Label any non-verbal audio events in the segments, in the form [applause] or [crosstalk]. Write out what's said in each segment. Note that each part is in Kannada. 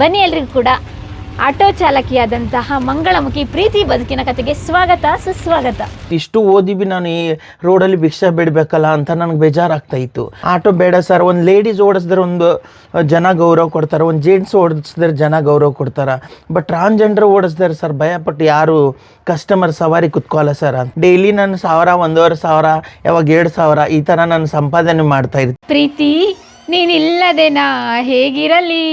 ಬನ್ನಿ ಎಲ್ರಿಗೂ ಕೂಡ. ಆಟೋ ಚಾಲಕಿಯಾದಂತಹ ಮಂಗಳಮುಖಿ ಪ್ರೀತಿ ಬದುಕಿನ ಕತೆಗೆ ಸ್ವಾಗತ ಸುಸ್ವಾಗತ. ಇಷ್ಟು ಓದಿ ಬಿ ನಾನು ಈ ರೋಡಲ್ಲಿ ಭಿಕ್ಷೆ ಬಿಡಬೇಕಲ್ಲ ಅಂತ ನನಗೆ ಬೇಜಾರಾಗ್ತಾ ಇತ್ತು. ಆಟೋ ಬೇಡ ಸರ್ ಒಂದು ಲೇಡೀಸ್ ಓಡಿಸಿದ್ರೆ ಒಂದು ಜನ ಗೌರವ ಕೊಡ್ತಾರೆ ಒಂದು ಜೆಂಟ್ಸ್ ಓಡಿಸಿದ್ರೆ ಜನ ಗೌರವ ಕೊಡ್ತಾರೆ. ಬಟ್ ಟ್ರಾನ್ಸ್ಜೆಂಡರ್ ಓಡಿಸಿದ್ರೆ ಸರ್ ಭಯಪಟ್ಟು ಯಾರು ಕಸ್ಟಮರ್ ಸವಾರಿ ಕುತ್ಕೋಲ್ಲ ಸರ್ ಡೈಲಿ ನಾನು ಸಾವಿರ ಒಂದೂವರೆ ಸಾವಿರ ಯಾವಾಗ ಎರಡು ಸಾವಿರ ಈ ಥರ ನಾನು ಸಂಪಾದನೆ ಮಾಡ್ತಾ ಇರ್ತೀನಿ. ಪ್ರೀತಿ ನೀನಿಲ್ಲದೆ ನಾ ಹೇಗಿರಲಿ?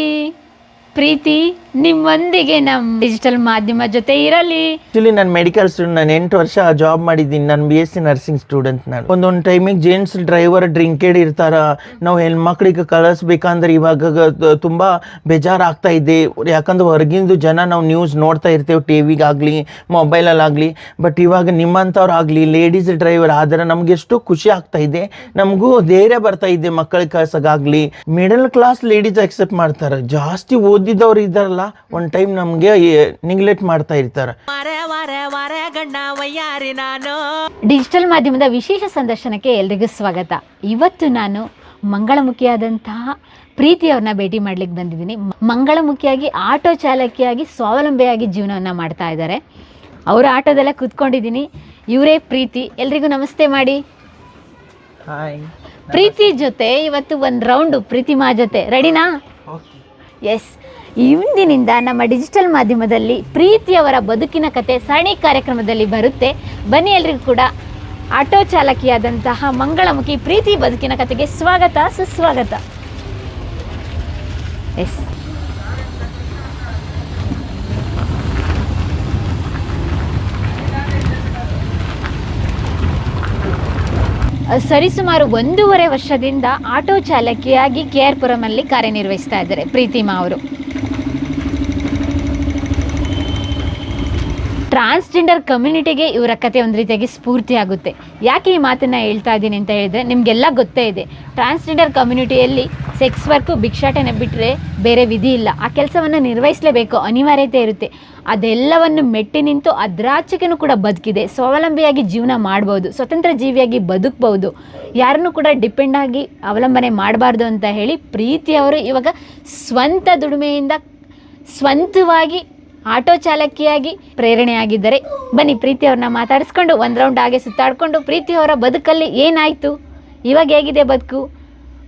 ಪ್ರೀತಿ ನಿಮ್ಮೊಂದಿಗೆ ನಮ್ಮ ಡಿಜಿಟಲ್ ಮಾಧ್ಯಮ ಜೊತೆ ಇರಲಿ. ಆಕ್ಚುಲಿ ನಾನು ಮೆಡಿಕಲ್ ಸ್ಟೂಡೆಂಟ್ ನಾನು ಎಂಟು ವರ್ಷ ಜಾಬ್ ಮಾಡಿದ್ದೀನಿ. ನಾನು B S C nursing student ನಾನು. ಒಂದೊಂದು ಟೈಮಿಗೆ ಜೆಂಟ್ಸ್ ಡ್ರೈವರ್ ಡ್ರಿಂಕೆಡ್ ಇರ್ತಾರ. ನಾವು ಹೆಣ್ಮಕ್ಳಿಗೆ ಕಳಿಸ್ಬೇಕಂದ್ರೆ ಇವಾಗ ಗ- ತುಂಬ ಬೇಜಾರಾಗ್ತಾ ಇದೆ. ಯಾಕಂದ್ರೆ ಹೊರಗಿಂದು ಜನ ನಾವು ನ್ಯೂಸ್ ನೋಡ್ತಾ ಇರ್ತೇವೆ ಟಿ ವಿಗಾಗಲಿ ಮೊಬೈಲಲ್ಲಾಗಲಿ ಬಟ್ ಇವಾಗ ನಿಮ್ಮಂಥವ್ರು ಆಗಲಿ ಲೇಡೀಸ್ ಡ್ರೈವರ್ ಆದ್ರೆ ನಮ್ಗೆ ಎಷ್ಟು ಖುಷಿ ಆಗ್ತಾ ಇದೆ. ನಮಗೂ ಧೈರ್ಯ ಬರ್ತಾ ಇದೆ ಮಕ್ಕಳಿಗೆ ಕಳ್ಸೋಕ್ಕಾಗಲಿ ಮಿಡಲ್ ಕ್ಲಾಸ್ ಲೇಡೀಸ್ ಅಕ್ಸೆಪ್ಟ್ ಮಾಡ್ತಾರೆ. ಜಾಸ್ತಿ ಓದಿದವ್ರು ಇದ್ದಾರಲ್ಲ ಒಂದು ಟೈಮ್ ನಮಗೆ ನಿಗ್ಲೆಕ್ಟ್ ಮಾಡ್ತಾ ಇರ್ತಾರೆ. ಡಿಜಿಟಲ್ ಮಾಧ್ಯಮದ ವಿಶೇಷ ಸಂದರ್ಶನಕ್ಕೆ ಎಲ್ರಿಗೂ ಸ್ವಾಗತ. ಇವತ್ತು ನಾನು ಮಂಗಳಮುಖಿಯಾದಂತಹ ಪ್ರೀತಿಯವ್ರನ್ನ ಭೇಟಿ ಮಾಡ್ಲಿಕ್ಕೆ ಬಂದಿದ್ದೀನಿ. ಮಂಗಳಮುಖಿಯಾಗಿ ಆಟೋ ಚಾಲಕಿಯಾಗಿ ಸ್ವಾವಲಂಬಿಯಾಗಿ ಜೀವನವನ್ನ ಮಾಡ್ತಾ ಇದ್ದಾರೆ. ಅವರ ಆಟೋದೆಲ್ಲ ಕೂತ್ಕೊಂಡಿದ್ದೀನಿ. ಇವರೇ ಪ್ರೀತಿ. ಎಲ್ರಿಗೂ ನಮಸ್ತೆ ಮಾಡಿ. ಹಾಯ್ ಪ್ರೀತಿ ಜೊತೆ ಇವತ್ತು ಒಂದು ರೌಂಡು ಪ್ರೀತಿಮಾ ಜೊತೆ. ರೆಡಿನಾ ಎಸ್ ಇಂದಿನಿಂದ ನಮ್ಮ ಡಿಜಿಟಲ್ ಮಾಧ್ಯಮದಲ್ಲಿ ಪ್ರೀತಿಯವರ ಬದುಕಿನ ಕತೆ ಸರಣಿ ಕಾರ್ಯಕ್ರಮದಲ್ಲಿ ಬರುತ್ತೆ. ಬನ್ನಿ ಎಲ್ರಿಗೂ ಕೂಡ ಆಟೋ ಚಾಲಕಿಯಾದಂತಹ ಮಂಗಳಮುಖಿ ಪ್ರೀತಿ ಬದುಕಿನ ಕತೆಗೆ ಸ್ವಾಗತ, ಸುಸ್ವಾಗತ. ಎಸ್ ಸರಿಸುಮಾರು ಒಂದೂವರೆ ವರ್ಷದಿಂದ ಆಟೋ ಚಾಲಕಿಯಾಗಿ ಕೆ ಆರ್ ಪುರಮಲ್ಲಿ ಕಾರ್ಯನಿರ್ವಹಿಸ್ತಾ ಇದ್ದಾರೆ ಪ್ರೀತಿಮಾ ಅವರು. ಟ್ರಾನ್ಸ್ಜೆಂಡರ್ ಕಮ್ಯುನಿಟಿಗೆ ಇವರ ಕತೆ ಒಂದು ರೀತಿಯಾಗಿ ಸ್ಫೂರ್ತಿ ಆಗುತ್ತೆ. ಯಾಕೆ ಈ ಮಾತನ್ನು ಹೇಳ್ತಾ ಇದ್ದೀನಿ ಅಂತ ಹೇಳಿದ್ರೆ ನಿಮಗೆಲ್ಲ ಗೊತ್ತೇ ಇದೆ. ಟ್ರಾನ್ಸ್ಜೆಂಡರ್ ಕಮ್ಯುನಿಟಿಯಲ್ಲಿ ಸೆಕ್ಸ್ ವರ್ಕು ಭಿಕ್ಷಾಟನೆ ಬಿಟ್ಟರೆ ಬೇರೆ ವಿಧಿ ಇಲ್ಲ. ಆ ಕೆಲಸವನ್ನು ನಿರ್ವಹಿಸಲೇಬೇಕು. ಅನಿವಾರ್ಯತೆ ಇರುತ್ತೆ. ಅದೆಲ್ಲವನ್ನು ಮೆಟ್ಟಿ ನಿಂತು ಅದ್ರಾಚೆಗೂ ಕೂಡ ಬದುಕಿದೆ. ಸ್ವಾವಲಂಬಿಯಾಗಿ ಜೀವನ ಮಾಡ್ಬೋದು. ಸ್ವತಂತ್ರ ಜೀವಿಯಾಗಿ ಬದುಕ್ಬೋದು. ಯಾರನ್ನೂ ಕೂಡ ಡಿಪೆಂಡ್ ಆಗಿ ಅವಲಂಬನೆ ಮಾಡಬಾರ್ದು ಅಂತ ಹೇಳಿ ಪ್ರೀತಿಯವರು ಇವಾಗ ಸ್ವಂತ ದುಡಿಮೆಯಿಂದ ಸ್ವಂತವಾಗಿ ಆಟೋ ಚಾಲಕಿಯಾಗಿ ಪ್ರೇರಣೆಯಾಗಿದ್ದಾರೆ ಬನ್ನಿ ಪ್ರೀತಿ ಅವ್ರನ್ನ ಮಾತಾಡಿಸ್ಕೊಂಡು ಒಂದು ರೌಂಡ್ ಹಾಗೆ ಸುತ್ತಾಡಿಕೊಂಡು ಪ್ರೀತಿ ಅವರ ಬದುಕಲ್ಲಿ ಏನಾಯಿತು? ಇವಾಗ ಹೇಗಿದೆ ಬದುಕು?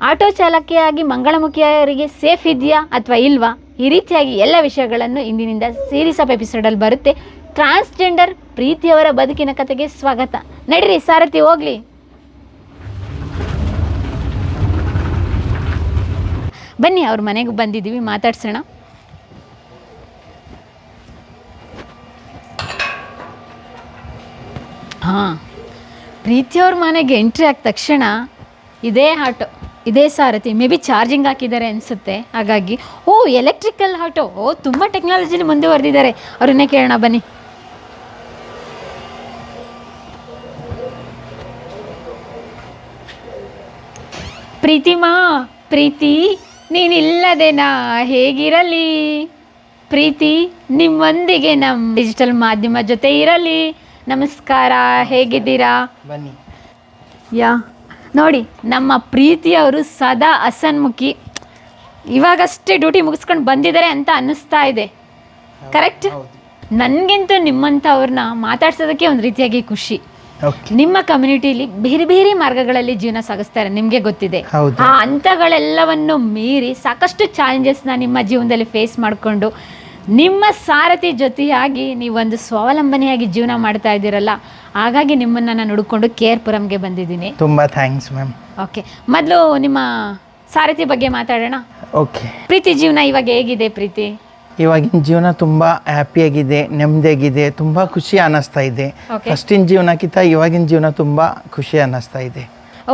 ಆಟೋ ಚಾಲಕಿಯಾಗಿ ಮಂಗಳಮುಖಿಯವರಿಗೆ ಸೇಫ್ ಇದೆಯಾ ಅಥವಾ ಇಲ್ವಾ? ಈ ರೀತಿಯಾಗಿ ಎಲ್ಲ ವಿಷಯಗಳನ್ನು ಇಂದಿನಿಂದ ಸೀರೀಸ್ ಆಫ್ ಎಪಿಸೋಡಲ್ಲಿ ಬರುತ್ತೆ. ಟ್ರಾನ್ಸ್ಜೆಂಡರ್ ಪ್ರೀತಿಯವರ ಬದುಕಿನ ಕತೆಗೆ ಸ್ವಾಗತ. ನಡೀರಿ, ಸಾರಥಿ ಹೋಗ್ಲಿ. ಬನ್ನಿ, ಅವ್ರ ಮನೆಗೆ ಬಂದಿದ್ದೀವಿ, ಮಾತಾಡ್ಸೋಣ. ಹಾಂ. ಪ್ರೀತಿಯವ್ರ ಮನೆಗೆ ಎಂಟ್ರಿ ಆದ ತಕ್ಷಣ ಇದೇ ಆಟೋ ಇದೇ ಸಾರಥಿ ಮೇ ಬಿ ಚಾರ್ಜಿಂಗ್ ಹಾಕಿದ್ದಾರೆ ಅನಿಸುತ್ತೆ. ಹಾಗಾಗಿ, ಓ ಎಲೆಕ್ಟ್ರಿಕಲ್ ಆಟೋ ಓ, ತುಂಬ ಟೆಕ್ನಾಲಜಿನ ಮುಂದುವರೆದಿದ್ದಾರೆ ಅವ್ರನ್ನೇ ಕೇಳೋಣ, ಬನ್ನಿ. ಪ್ರೀತಿಮಾ, ಪ್ರೀತಿ ನೀನಿಲ್ಲದೇನಾ ಹೇಗಿರಲಿ? ಪ್ರೀತಿ ನಿಮ್ಮೊಂದಿಗೆ ನಮ್ಮ ಡಿಜಿಟಲ್ ಮಾಧ್ಯಮ ಜೊತೆ ಇರಲಿ. ನಮಸ್ಕಾರ ಹೇಗಿದ್ದೀರಾ? ಬನ್ನಿ. ಯಾ ನೋಡಿ ನಮ್ಮ ಪ್ರೀತಿಯವರು ಸದಾ ಹಸನ್ಮುಖಿ ಇವಾಗಷ್ಟೇ ಡ್ಯೂಟಿ ಮುಗಿಸ್ಕೊಂಡು ಬಂದಿದ್ದಾರೆ ಅಂತ ಅನ್ನಿಸ್ತಾ ಇದೆ. ಕರೆಕ್ಟ್ ನನಗಿಂತೂ ನಿಮ್ಮಂಥವ್ರನ್ನ ಮಾತಾಡ್ಸೋದಕ್ಕೆ ಒಂದು ರೀತಿಯಾಗಿ ಖುಷಿ. ನಿಮ್ಮ ಕಮ್ಯುನಿಟಿಲಿ ಬೇರೆ ಬೇರೆ ಮಾರ್ಗಗಳಲ್ಲಿ ಜೀವನ ಸಾಗಿಸ್ತಾರೆ ನಿಮಗೆ ಗೊತ್ತಿದೆ. ಆ ಹಂತಗಳೆಲ್ಲವನ್ನು ಮೀರಿ ಸಾಕಷ್ಟು ಚಾಲೆಂಜಸ್ನ ನಿಮ್ಮ ಜೀವನದಲ್ಲಿ ಫೇಸ್ ಮಾಡಿಕೊಂಡು ನಿಮ್ಮ ಸಾರಥಿ ಜೊತೆಯಾಗಿ ನೀವೊಂದು ಸ್ವಾವಲಂಬನೆಯಾಗಿ ಜೀವನ ಮಾಡ್ತಾ ಇದ್ದೀರಲ್ಲ ಹಾಗಾಗಿ ನಿಮ್ಮನ್ನು ನಾನು ಹುಡುಕೊಂಡು ಕೇರ್ ಪುರಂಗೆ ಬಂದಿದ್ದೀನಿ. ತುಂಬ ಥ್ಯಾಂಕ್ಸ್ ಮ್ಯಾಮ್ ಓಕೆ ಮೊದಲು ನಿಮ್ಮ ಸಾರಥಿ ಬಗ್ಗೆ ಮಾತಾಡೋಣ. ಓಕೆ ಪ್ರೀತಿ ಜೀವನ ಇವಾಗ ಹೇಗಿದೆ ಪ್ರೀತಿ? ಇವಾಗಿನ ಜೀವನ ತುಂಬ ಹ್ಯಾಪಿಯಾಗಿದೆ ನೆಮ್ಮದಿಯಾಗಿದೆ ತುಂಬ ಖುಷಿ ಅನ್ನಿಸ್ತಾ ಇದೆ. ಫಸ್ಟಿನ ಜೀವನಕ್ಕಿಂತ ಇವಾಗಿನ ಜೀವನ ತುಂಬ ಖುಷಿ ಅನ್ನಿಸ್ತಾ ಇದೆ.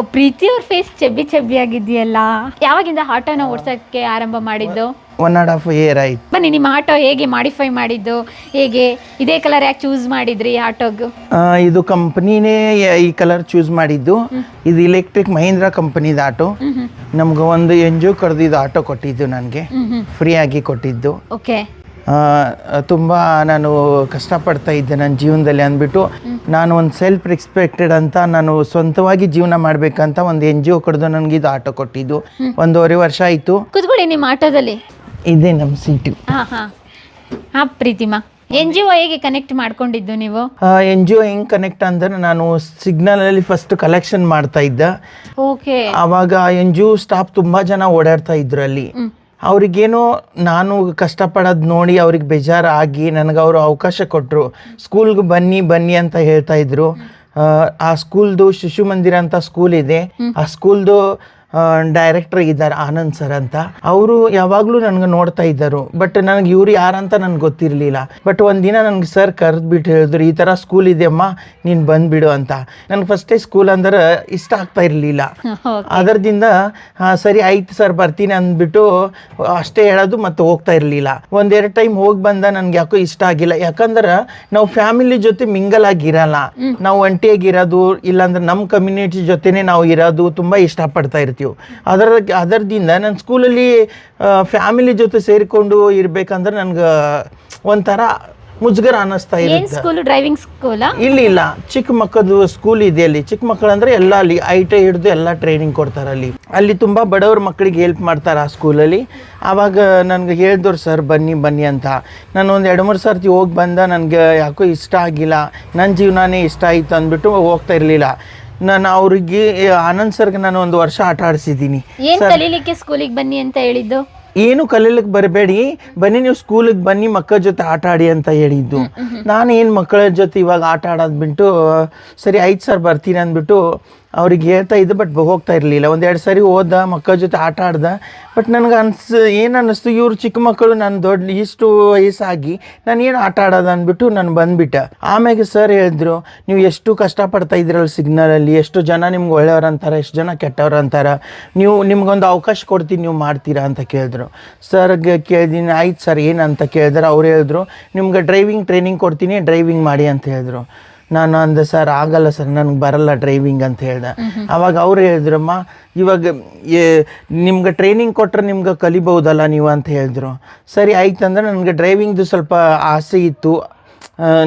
ಪ್ರೀತಿ ಅವ್ರ ಫೇಸ್ ಚೆಬ್ಬಿ ಚೆಬ್ಬಿ ಆಗಿದೆಯಲ್ಲ. ಯಾವಾಗಿಂದ ಆಟೋನ ಓಡ್ಸೋಕ್ಕೆ ಆರಂಭ ಮಾಡಿದ್ದು? ಒನ್ ಆ್ಯಂಡ್ ಹಾಫ್ ಇಯರ್ ಆಯ್ತು. ಬನ್ನಿ ನಿಮ್ಮ ಆಟೋ ಹೇಗೆ ಮಾಡಿಫೈ ಮಾಡಿದ್ದು? ಹೇಗೆ ಇದೇ ಕಲರ್ ಯಾಕೆ ಚೂಸ್ ಮಾಡಿದ್ರಿ ಆಟೋಗೂ? ಆ, ಇದು ಕಂಪ್ನಿನೇ ಈ ಕಲರ್ ಚೂಸ್ ಮಾಡಿದ್ದು. ಇದು ಇಲೆಕ್ಟ್ರಿಕ್ ಮಹೀಂದ್ರ ಕಂಪನಿದ ಆಟೋ. ನಮ್ಗೆ ಒಂದು ಎನ್ ಜಿ ಒ ಕರೆದಿದ್ದು ಆಟೋ ಕೊಟ್ಟಿದ್ದು ನನಗೆ. ಫ್ರೀ ಆಗಿ ಕೊಟ್ಟಿದ್ದು. ಓಕೆ ತುಂಬ ನಾನು ಕಷ್ಟಪಡ್ತಾ ಇದ್ದೆ ನನ್ನ ಜೀವನದಲ್ಲಿ ಅಂದ್ಬಿಟ್ಟು. ನಾನು ಒಂದು ಸೆಲ್ಫ್ ರೆಸ್ಪೆಕ್ಟೆಡ್ ಅಂತ ನಾನು ಸ್ವಂತವಾಗಿ ಜೀವನ ಮಾಡಬೇಕಂತ ಒಂದು ಎನ್ ಜಿ ಒ ಕಡ್ದು ನನಗೆ ಇದು ಆಟೋ ಕೊಟ್ಟಿದ್ದು. ಒಂದೂವರೆ ವರ್ಷ ಆಯಿತು. ಕುತ್ಕೊಳ್ಳಿ ನಿಮ್ಮ ಆಟೋದಲ್ಲಿ. ಇದೆ ನಮ್ಮ ಸೀಟು ಹಾಂ ಪ್ರೀತಿಮಾ. ಎನ್ ಜಿ ಒ ಹೇಗೆ ಕನೆಕ್ಟ್ ಮಾಡ್ಕೊಂಡಿದ್ದು ನೀವು? ಎನ್ ಜಿ ಒ ಹೆಂಗೆ ಕನೆಕ್ಟ್ ಅಂದ್ರೆ ನಾನು ಸಿಗ್ನಲಲ್ಲಿ ಫಸ್ಟ್ ಕಲೆಕ್ಷನ್ ಮಾಡ್ತಾ ಇದ್ದೆ. ಓಕೆ ಆವಾಗ ಎನ್ ಜಿ ಒ ಸ್ಟಾಫ್ ತುಂಬಾ ಜನ ಓಡಾಡ್ತಾ ಇದ್ರು ಅಲ್ಲಿ. ಅವ್ರಿಗೇನೋ ನಾನು ಕಷ್ಟಪಡೋದು ನೋಡಿ ಅವ್ರಿಗೆ ಬೇಜಾರಾಗಿ ನನಗೆ ಅವರು ಅವಕಾಶ ಕೊಟ್ಟರು ಸ್ಕೂಲ್ಗೆ ಬನ್ನಿ ಬನ್ನಿ ಅಂತ ಹೇಳ್ತಾ ಇದ್ರು. ಆ, ಸ್ಕೂಲ್ದು ಶಿಶು ಮಂದಿರ ಅಂತ ಸ್ಕೂಲ್ ಇದೆ. ಆ ಸ್ಕೂಲ್ದು ಡೈರೆಕ್ಟರ್ ಇದ್ದಾರೆ ಆನಂದ್ ಸರ್ ಅಂತ. ಅವರು ಯಾವಾಗಲೂ ನನಗೆ ನೋಡ್ತಾ ಇದ್ದರು. ಬಟ್ ನನಗೆ ಇವ್ರು ಯಾರಂತ ನನಗೆ ಗೊತ್ತಿರಲಿಲ್ಲ. ಬಟ್ ಒಂದಿನ ನನಗೆ ಸರ್ ಕರೆದ್ಬಿಟ್ಟು ಹೇಳಿದ್ರು ಈ ಥರ ಸ್ಕೂಲ್ ಇದೆಯಮ್ಮ ನೀನು ಬಂದುಬಿಡು ಅಂತ. ನನಗೆ ಫಸ್ಟೇ ಸ್ಕೂಲ್ ಅಂದ್ರೆ ಇಷ್ಟ ಆಗ್ತಾ ಇರಲಿಲ್ಲ. [laughs] ಅದರದಿಂದ ಸರಿ ಆಯ್ತು ಸರ್ ಬರ್ತೀನಿ ಅಂದ್ಬಿಟ್ಟು ಅಷ್ಟೇ ಹೇಳೋದು ಮತ್ತೆ ಹೋಗ್ತಾ ಇರಲಿಲ್ಲ. ಒಂದೆರಡು ಟೈಮ್ ಹೋಗಿ ಬಂದ ನನ್ಗೆ ಯಾಕೋ ಇಷ್ಟ ಆಗಿಲ್ಲ. ಯಾಕಂದ್ರೆ ನಾವು ಫ್ಯಾಮಿಲಿ ಜೊತೆ ಮಿಂಗಲ್ ಆಗಿರಲ್ಲ ನಾವು ಒಂಟಿಯಾಗಿರೋದು ಇಲ್ಲಾಂದ್ರೆ ನಮ್ಮ ಕಮ್ಯುನಿಟಿ ಜೊತೆನೆ ನಾವು ಇರೋದು ತುಂಬ ಇಷ್ಟಪಡ್ತಾ ಇರ್ತೀವಿ. ಅದರ ಅದರದಿಂದ ನನ್ನ ಸ್ಕೂಲಲ್ಲಿ ಫ್ಯಾಮಿಲಿ ಜೊತೆ ಸೇರಿಕೊಂಡು ಇರಬೇಕಂದ್ರೆ ನನ್ಗೆ ಒಂಥರ ಮುಜುಗರ ಅನ್ನಿಸ್ತಾ ಇದೆ ಇರುತ್ತೆ. ಸ್ಕೂಲ್ ಡ್ರೈವಿಂಗ್ ಸ್ಕೂಲಾ ಇಲ್ಲಿ ಇಲ್ಲ. ಚಿಕ್ಕ ಮಕ್ಕಳದು ಸ್ಕೂಲ್ ಇದೆ ಅಲ್ಲಿ. ಚಿಕ್ಕ ಮಕ್ಕಳಂದ್ರೆ ಎಲ್ಲ ಅಲ್ಲಿ ಐ ಟಿ ಹಿಡಿದು ಎಲ್ಲ ಟ್ರೈನಿಂಗ್ ಕೊಡ್ತಾರೆ ಅಲ್ಲಿ. ಅಲ್ಲಿ ತುಂಬ ಬಡವ್ರ ಮಕ್ಕಳಿಗೆ ಹೆಲ್ಪ್ ಮಾಡ್ತಾರೆ ಆ ಸ್ಕೂಲಲ್ಲಿ ಆವಾಗ ನನಗೆ ಹೇಳಿದ್ರು ಸರ್ ಬನ್ನಿ ಬನ್ನಿ ಅಂತ. ನಾನು ಒಂದು ಎರಡು ಮೂರು ಸರ್ತಿ ಹೋಗಿ ಬಂದ ನನಗೆ ಯಾಕೋ ಇಷ್ಟ ಆಗಿಲ್ಲ. ನನ್ನ ಜೀವನನೇ ಇಷ್ಟ ಆಯಿತು ಅಂದ್ಬಿಟ್ಟು ಹೋಗ್ತಾ ಇರಲಿಲ್ಲ. ನಾನು ಅವ್ರಿಗೆ ಆನಂದ್ ಸರ್ಗೆ ನಾನು ಒಂದು ವರ್ಷ ಆಟ ಆಡಿಸಿದ್ದೀನಿ. ಏನ್ ಕಲೀಲಿಕ್ಕೆ ಸ್ಕೂಲಿಗೆ ಬನ್ನಿ ಅಂತ ಹೇಳಿದ್ದು? ಏನು ಕಲೀಲಿಕ್ಕೆ ಬರಬೇಡಿ. ಬನ್ನಿ ನೀವು ಸ್ಕೂಲಿಗೆ ಬನ್ನಿ ಮಕ್ಕಳ ಜೊತೆ ಆಟ ಆಡಿ ಅಂತ ಹೇಳಿದ್ದು. ನಾನು ಏನು ಮಕ್ಕಳ ಜೊತೆ ಇವಾಗ ಆಟ ಆಡೋದ್ಬಿಟ್ಟು ಸರಿ ಐದು ಸರ್ ಬರ್ತೀನಿ ಅಂದ್ಬಿಟ್ಟು ಅವ್ರಿಗೆ ಹೇಳ್ತಾ ಇದ್ದೆ ಬಟ್ ಹೋಗ್ತಾ ಇರಲಿಲ್ಲ. ಒಂದೆರಡು ಸರಿ ಓದ ಮಕ್ಕಳ ಜೊತೆ ಆಟ ಆಡ್ದೆ ಬಟ್ ನನಗೆ ಅನ್ಸ್, ಏನು ಅನ್ನಿಸ್ತು, ಇವರು ಚಿಕ್ಕ ಮಕ್ಕಳು, ನಾನು ದೊಡ್ಡ, ಇಷ್ಟು ವಯಸ್ಸಾಗಿ ನಾನು ಏನು ಆಟ ಆಡೋದು ಅಂದ್ಬಿಟ್ಟು ನಾನು ಬಂದುಬಿಟ್ಟೆ. ಆಮ್ಯಾಗೆ ಸರ್ ಹೇಳಿದ್ರು, ನೀವು ಎಷ್ಟು ಕಷ್ಟಪಡ್ತಾ ಇದ್ದೀರಲ್ಲ ಸಿಗ್ನಲಲ್ಲಿ ಎಷ್ಟು ಜನ ನಿಮ್ಗೆ ಒಳ್ಳೆಯವ್ರು ಅಂತಾರೆ, ಎಷ್ಟು ಜನ ಕೆಟ್ಟವ್ರು ಅಂತಾರೆ, ನೀವು ನಿಮ್ಗೊಂದು ಅವಕಾಶ ಕೊಡ್ತೀನಿ, ನೀವು ಮಾಡ್ತೀರಾ? ಅಂತ ಕೇಳಿದ್ರು. ಸರ್ಗೆ ಕೇಳಿದ್ದೀನಿ ಆಯ್ತು ಸರ್ ಏನಂತ ಕೇಳಿದ್ರೆ. ಅವ್ರು ಹೇಳಿದ್ರು, ನಿಮ್ಗೆ ಡ್ರೈವಿಂಗ್ ಟ್ರೈನಿಂಗ್ ಕೊಡ್ತೀನಿ ಡ್ರೈವಿಂಗ್ ಮಾಡಿ ಅಂತ ಹೇಳಿದ್ರು. ನಾನು ಅಂದೆ ಸರ್ ಆಗಲ್ಲ ಸರ್ ನನಗೆ ಬರಲ್ಲ ಡ್ರೈವಿಂಗ್ ಅಂತ ಹೇಳ್ದೆ. ಅವಾಗ ಅವ್ರು ಹೇಳಿದ್ರಮ್ಮ ಇವಾಗ ನಿಮ್ಗೆ ಟ್ರೈನಿಂಗ್ ಕೊಟ್ಟರೆ ನಿಮ್ಗೆ ಕಲಿಬಹುದಲ್ಲ ನೀವು? ಅಂತ ಹೇಳಿದ್ರು. ಸರಿ ಆಯ್ತು ಅಂದ್ರೆ ನನಗೆ ಡ್ರೈವಿಂಗ್ದು ಸ್ವಲ್ಪ ಆಸೆ ಇತ್ತು.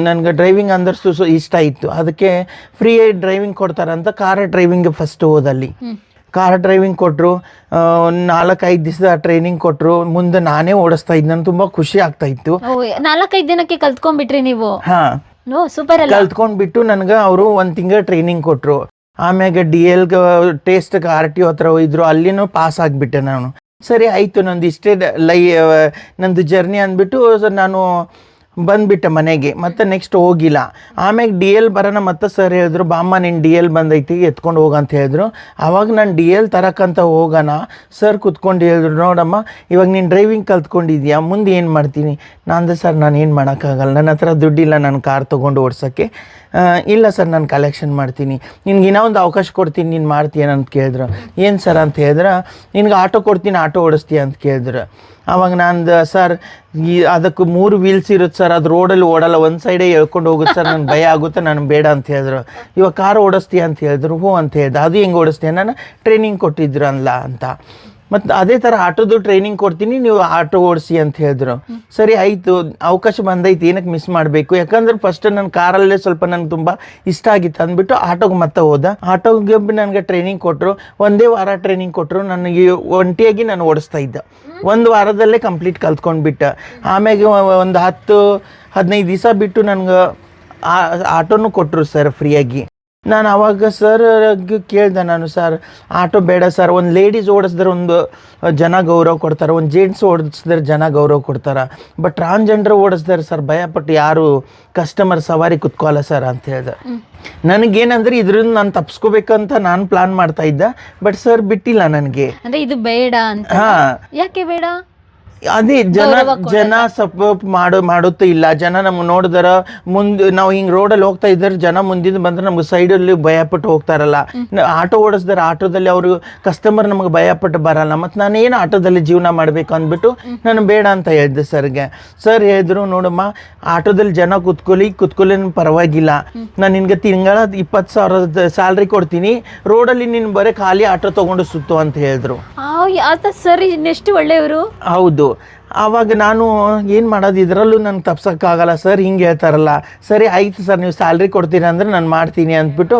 ನನಗೆ ಡ್ರೈವಿಂಗ್ ಅಂದ್ರೆ ಸು ಸು ಇಷ್ಟ ಇತ್ತು. ಅದಕ್ಕೆ ಫ್ರೀ ಡ್ರೈವಿಂಗ್ ಕೊಡ್ತಾರಂತ ಕಾರ್ ಡ್ರೈವಿಂಗ್ ಫಸ್ಟ್ ಹೋದಲ್ಲಿ. ಕಾರ್ ಡ್ರೈವಿಂಗ್ ಕೊಟ್ಟರು ನಾಲ್ಕೈದು ದಿವಸ ಟ್ರೈನಿಂಗ್ ಕೊಟ್ಟರು ಮುಂದೆ ನಾನೇ ಓಡಿಸ್ತಾ ಇದ್ದೆ. ನಾನು ತುಂಬ ಖುಷಿ ಆಗ್ತಾ ಇತ್ತು. ನಾಲ್ಕೈದು ದಿನಕ್ಕೆ ಕಲ್ತ್ಕೊಂಡ್ಬಿಟ್ರಿ ನೀವು? ಹಾಂ. ನೋ ಸೂಪರ್ ಅಲ್ಲ. ಕಲ್ತ್ಕೊಂಡ್ಬಿಟ್ಟು ನನಗೆ ಅವರು ಒಂದು ತಿಂಗಳ ಟ್ರೈನಿಂಗ್ ಕೊಟ್ಟರು ಆಮ್ಯಾಗ ಡಿ ಎಲ್ ಟೇಸ್ಟ್ಗೆ ಆರ್ ಟಿ ಹತ್ರ ಹೋಯ್ದ್ರು ಅಲ್ಲಿನೂ ಪಾಸ್ ಆಗಿಬಿಟ್ಟೆ ನಾನು. ಸರಿ, ಆಯಿತು ನಂದು ಇಷ್ಟೇ ಲೈ ನಂದು ಜರ್ನಿ ಅಂದ್ಬಿಟ್ಟು ನಾನು ಬಂದ್ಬಿಟ್ಟೆ ಮನೆಗೆ, ಮತ್ತೆ ನೆಕ್ಸ್ಟ್ ಹೋಗಿಲ್ಲ. ಆಮೇಲೆ ಡಿ ಎಲ್ ಬರೋಣ ಮತ್ತೆ ಸರ್ ಹೇಳಿದ್ರು, ಬಾಮ್ಮ ನಿನ್ನ ಡಿ ಎಲ್ ಬಂದೈತಿ, ಎತ್ಕೊಂಡು ಹೋಗಂತ ಹೇಳಿದ್ರು. ಅವಾಗ ನಾನು ಡಿ ಎಲ್ ತರಕ್ಕಂತ ಹೋಗೋಣ ಸರ್ ಕುತ್ಕೊಂಡು ಹೇಳಿದ್ರು, ನೋಡಮ್ಮ, ಇವಾಗ ನೀನು ಡ್ರೈವಿಂಗ್ ಕಲ್ತ್ಕೊಂಡಿದ್ಯಾ, ಮುಂದೆ ಏನು ಮಾಡ್ತೀನಿ? ನಾನು ಸರ್ ನಾನು ಏನು ಮಾಡೋಕ್ಕಾಗಲ್ಲ, ನನ್ನ ಹತ್ರ ದುಡ್ಡಿಲ್ಲ ನಾನು ಕಾರ್ ತೊಗೊಂಡು ಓಡಿಸೋಕ್ಕೆ. ಇಲ್ಲ ಸರ್ ನಾನು ಕಲೆಕ್ಷನ್ ಮಾಡ್ತೀನಿ. ನಿನ್ಗೆ ಇನ್ನೂ ಒಂದು ಅವಕಾಶ ಕೊಡ್ತೀನಿ, ನೀನು ಮಾಡ್ತೀಯಾ? ಅಂತ ಕೇಳಿದ್ರು. ಏನು ಸರ್ ಅಂತ ಹೇಳಿದ್ರೆ, ನಿನ್ಗೆ ಆಟೋ ಕೊಡ್ತೀನಿ, ಆಟೋ ಓಡಿಸ್ತೀಯ? ಅಂತ ಕೇಳಿದ್ರು. ಆವಾಗ ನಾನು ಸರ್ ಈ ಅದಕ್ಕೆ ಮೂರು ವೀಲ್ಸ್ ಇರುತ್ತೆ ಸರ್ ಅದು ರೋಡಲ್ಲಿ ಓಡಲ್ಲ, ಒಂದು ಸೈಡೇ ಎಳ್ಕೊಂಡು ಹೋಗುತ್ತೆ ಸರ್ ನನಗೆ ಭಯ ಆಗುತ್ತೆ ನಾನು ಬೇಡ ಅಂತ ಹೇಳಿದ್ರು. ಇವಾಗ ಕಾರ್ ಓಡಿಸ್ತೀಯ ಅಂತ ಹೇಳಿದ್ರು, ಹ್ಞೂ ಅಂತ ಹೇಳ್ದೆ ಅದು ಹೆಂಗೆ ಓಡಿಸ್ತೀಯ? ನಾನು ಟ್ರೈನಿಂಗ್ ಕೊಟ್ಟಿದ್ರು ಅಲ್ಲ ಅಂತ. ಮತ್ತು ಅದೇ ಥರ ಆಟೋದು ಟ್ರೈನಿಂಗ್ ಕೊಡ್ತೀನಿ, ನೀವು ಆಟೋ ಓಡಿಸಿ ಅಂತ ಹೇಳಿದ್ರು. ಸರಿ, ಆಯಿತು. ಅವಕಾಶ ಬಂದೈತಿ. ಏನಕ್ಕೆ ಮಿಸ್ ಮಾಡಬೇಕು? ಯಾಕಂದ್ರೆ ಫಸ್ಟ್ ನನ್ನ ಕಾರಲ್ಲೇ ಸ್ವಲ್ಪ ನನಗೆ ತುಂಬ ಇಷ್ಟ ಆಗಿತ್ತು. ಅಂದ್ಬಿಟ್ಟು ಆಟೋಗೆ ಮತ್ತೆ ಹೋದ. ಆಟೋಗೆ ನನಗೆ ಟ್ರೈನಿಂಗ್ ಕೊಟ್ಟರು ಒಂದೇ ವಾರ ಟ್ರೈನಿಂಗ್ ಕೊಟ್ಟರು ನನಗೆ ಒಂಟಿಯಾಗಿ ನಾನು ಓಡಿಸ್ತಾ ಇದ್ದೆ. ಒಂದು ವಾರದಲ್ಲೇ ಕಂಪ್ಲೀಟ್ ಕಲ್ತ್ಕೊಂಡ್ಬಿಟ್ಟೆ ಆಮ್ಯಾಗೆ ಒಂದು ಹತ್ತು, ಹದಿನೈದು ದಿವಸ ಬಿಟ್ಟು ನನಗೆ ಆಟೋನು ಕೊಟ್ಟರು ಸರ್ ಫ್ರೀಯಾಗಿ ನಾನು ಅವಾಗ ಸರ್ ಕೇಳ್ದೆ ನಾನು ಸರ್ ಆಟೋ ಬೇಡ ಸರ್ ಒಂದು ಲೇಡೀಸ್ ಓಡಿಸಿದ್ರೆ ಒಂದು ಜನ ಗೌರವ ಕೊಡ್ತಾರೆ. ಒಂದು ಜೆಂಟ್ಸ್ ಓಡಿಸಿದ್ರೆ ಜನ ಗೌರವ ಕೊಡ್ತಾರೆ. ಬಟ್ ಟ್ರಾನ್ಸ್ಜೆಂಡರ್ ಓಡಿಸ್ದಾರೆ ಸರ್ ಭಯಪಟ್ಟು ಯಾರು ಕಸ್ಟಮರ್ ಸವಾರಿ ಕುತ್ಕೋಲ್ಲ ಸರ್ ಅಂತ ಹೇಳ್ದೆ. ನನಗೇನಂದ್ರೆ ಇದರಿಂದ ನಾನು ತಪ್ಸ್ಕೋಬೇಕಂತ ನಾನು ಪ್ಲಾನ್ ಮಾಡ್ತಾ ಇದ್ದೆ. ಬಟ್ ಸರ್ ಬಿಟ್ಟಿಲ್ಲ ನನಗೆ. ಅಂದ್ರೆ ಇದು ಬೇಡ ಅಂತ. ಹಾಂ. ಯಾಕೆ ಬೇಡ? ಅದೇ ಜನ ಜನ ಸಪೋರ್ಟ್ ಮಾಡೋ ಮಾಡುತ್ತ ಇಲ್ಲ. ಜನ ನಮ್ಗೆ ನೋಡಿದ್ರ ಮುಂದೆ ನಾವು ಹಿಂಗೆ ರೋಡಲ್ಲಿ ಹೋಗ್ತಾ ಇದ್ದಾರೆ ಜನ ಮುಂದಿಂದ ಬಂದ್ರೆ ನಮ್ಗೆ ಸೈಡಲ್ಲಿ ಭಯಪಟ್ಟು ಹೋಗ್ತಾರಲ್ಲ. ಆಟೋ ಓಡಿಸಿದ್ರೆ ಆಟೋದಲ್ಲಿ ಅವರು ಕಸ್ಟಮರ್ ನಮ್ಗೆ ಭಯಪಟ್ಟು ಬರಲ್ಲ. ಮತ್ತು ನಾನು ಏನು ಆಟೋದಲ್ಲಿ ಜೀವನ ಮಾಡಬೇಕು ಅಂದ್ಬಿಟ್ಟು ನಾನು ಬೇಡ ಅಂತ ಹೇಳಿದೆ ಸರ್ಗೆ. ಸರ್ ಹೇಳಿದ್ರು ನೋಡಮ್ಮ ಆಟೋದಲ್ಲಿ ಜನ ಕುತ್ಕೊಲಿ ಕುತ್ಕೊಳ್ಳಿ ಪರವಾಗಿಲ್ಲ. ನಾನು ನಿನ್ಗೆ ತಿಂಗಳ ಇಪ್ಪತ್ತು ಸಾವಿರದ ಸ್ಯಾಲ್ರಿ ಕೊಡ್ತೀನಿ. ರೋಡಲ್ಲಿ ನೀನು ಬರೀ ಖಾಲಿ ಆಟೋ ತಗೊಂಡು ಸುತ್ತು ಅಂತ ಹೇಳಿದ್ರು. ಸರಿ ನೆಸ್ಟ್ ಒಳ್ಳೆಯವರು. ಹೌದು. ಆವಾಗ ನಾನು ಏನು ಮಾಡೋದು? ಇದರಲ್ಲೂ ನಂಗೆ ತಪ್ಸೋಕ್ಕಾಗಲ್ಲ. ಸರ್ ಹಿಂಗೆ ಹೇಳ್ತಾರಲ್ಲ. ಸರಿ ಆಯ್ತು ಸರ್ ನೀವು ಸ್ಯಾಲ್ರಿ ಕೊಡ್ತೀರಾ ಅಂದರೆ ನಾನು ಮಾಡ್ತೀನಿ ಅಂದ್ಬಿಟ್ಟು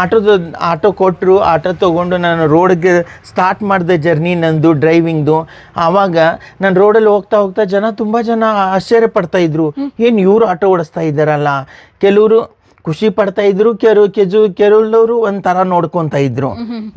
ಆಟೋದ ಆಟೋ ಕೊಟ್ಟರು ಆಟೋ ತೊಗೊಂಡು ನಾನು ರೋಡ್ಗೆ ಸ್ಟಾರ್ಟ್ ಮಾಡಿದೆ ಜರ್ನಿ ನಂದು ಡ್ರೈವಿಂಗ್ದು ಆವಾಗ ನಾನು ರೋಡಲ್ಲಿ ಹೋಗ್ತಾ ಹೋಗ್ತಾ ಜನ ತುಂಬ ಜನ ಆಶ್ಚರ್ಯ ಪಡ್ತಾ ಇದ್ರು. ಏನು ಇವರು ಆಟೋ ಓಡಿಸ್ತಾ ಇದ್ದಾರಲ್ಲ? ಕೆಲವರು ಖುಷಿ ಪಡ್ತಾ ಇದ್ರು, ಕೆರು, ಕೆಜು ಕೆಲವರು ಒಂಥರ ನೋಡ್ಕೊಂತ ಇದ್ರು.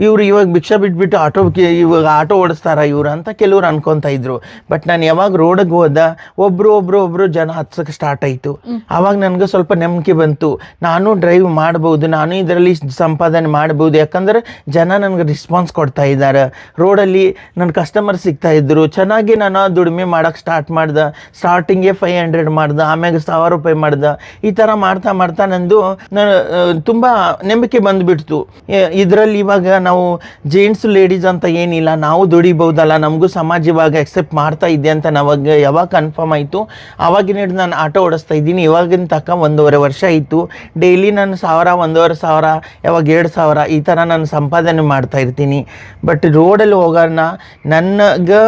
ಇವ್ರು ಇವಾಗ ಭಿಕ್ಷಾ ಬಿಟ್ಬಿಟ್ಟು ಆಟೋ ಇವಾಗ ಆಟೋ ಓಡಿಸ್ತಾರ ಇವ್ರು ಅಂತ ಕೆಲವ್ರು ಅನ್ಕೊಂತ ಇದ್ರು. ಬಟ್ ನಾನು ಯಾವಾಗ ರೋಡಿಗೆ ಹೋದ, ಒಬ್ರು ಒಬ್ರು ಒಬ್ರು ಜನ ಹತ್ಸಕ್ಕೆ ಸ್ಟಾರ್ಟ್ ಆಯ್ತು. ಅವಾಗ ನನಗೆ ಸ್ವಲ್ಪ ನೆಮ್ಮಕಿ ಬಂತು. ನಾನು ಡ್ರೈವ್ ಮಾಡ್ಬೋದು, ನಾನು ಇದರಲ್ಲಿ ಸಂಪಾದನೆ ಮಾಡ್ಬೋದು. ಯಾಕಂದ್ರೆ ಜನ ನನಗೆ ರೆಸ್ಪಾನ್ಸ್ ಕೊಡ್ತಾ ಇದ್ದಾರೆ ರೋಡಲ್ಲಿ ನನ್ನ ಕಸ್ಟಮರ್ ಸಿಗ್ತಾ ಇದ್ರು. ಚೆನ್ನಾಗಿ ನಾನು ದುಡಿಮೆ ಮಾಡೋಕ್ಕೆ ಸ್ಟಾರ್ಟ್ ಮಾಡ್ದೆ. ಸ್ಟಾರ್ಟಿಂಗೇ ಫೈವ್ ಹಂಡ್ರೆಡ್ ಮಾಡ್ದೆ, ಆಮ್ಯಾಗ ಸಾವಿರ ರೂಪಾಯಿ ಮಾಡ್ದೆ. ಈ ಥರ ಮಾಡ್ತಾ ಮಾಡ್ತಾ ನಂದು ತುಂಬ ನಂಬಿಕೆ ಬಂದುಬಿಡ್ತು. ಇದರಲ್ಲಿ ಇವಾಗ ನಾವು ಜೆಂಟ್ಸ್ ಲೇಡೀಸ್ ಅಂತ ಏನಿಲ್ಲ, ನಾವು ದುಡಿಬಹುದಲ್ಲ, ನಮಗೂ ಸಮಾಜ ಇವಾಗ ಎಕ್ಸೆಪ್ಟ್ ಮಾಡ್ತಾ ಇದೆ ಅಂತ ನಾವಾಗ ಯಾವಾಗ ಕನ್ಫರ್ಮ್ ಆಯಿತು? ಆವಾಗಿನ ಹಿಡ್ದು ನಾನು ಆಟೋ ಓಡಿಸ್ತಾ ಇದ್ದೀನಿ, ಇವಾಗಿನ ತಕ್ಕ ಒಂದೂವರೆ ವರ್ಷ ಇತ್ತು ಡೈಲಿ ನಾನು ಸಾವಿರ, ಒಂದೂವರೆ ಸಾವಿರ, ಯಾವಾಗ ಎರಡು ಸಾವಿರ, ಈ ಥರ ನಾನು ಸಂಪಾದನೆ ಮಾಡ್ತಾ ಇರ್ತೀನಿ. ಬಟ್ ರೋಡಲ್ಲಿ ಹೋಗೋಣ ನನಗೆ